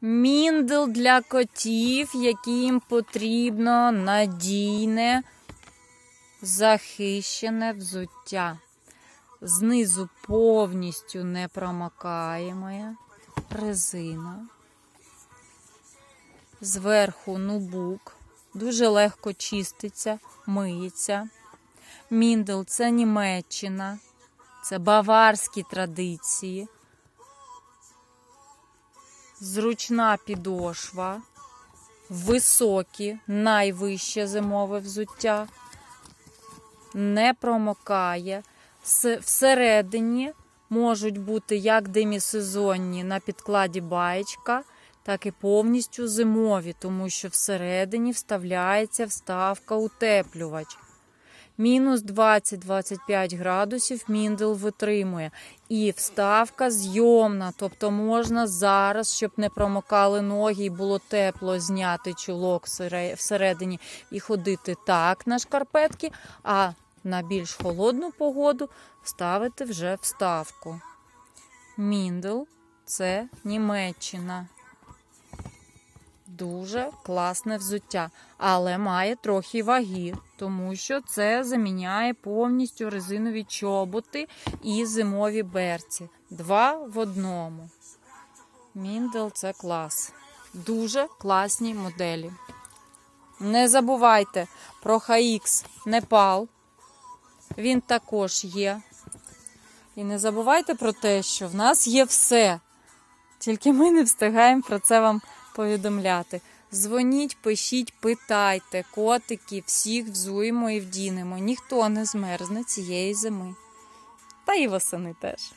Міндл для котів, яким потрібно надійне, захищене взуття. Знизу повністю непромокаєма резина. Зверху нубук. Дуже легко чиститься, миється. Міндл це Німеччина, це баварські традиції. Зручна підошва, високі, найвище зимове взуття, не промокає. Всередині можуть бути як демісезонні на підкладі баєчка, так і повністю зимові, тому що всередині вставляється вставка утеплювач. Мінус 20-25 градусів міндл витримує. І вставка зйомна, тобто можна зараз, щоб не промокали ноги і було тепло, зняти чулок всередині і ходити так на шкарпетки, а на більш холодну погоду вставити вже вставку. Міндл це Німеччина. Дуже класне взуття, але має трохи ваги, тому що це заміняє повністю резинові чоботи і зимові берці. Два в одному. Міндл це клас. Дуже класні моделі. Не забувайте про HX Непал. Він також є. І не забувайте про те, що в нас є все. Тільки ми не встигаємо про це вам повідомляти. Дзвоніть, пишіть, питайте, котики, всіх взуємо і вдінемо. Ніхто не змерзне цієї зими. Та і восени теж.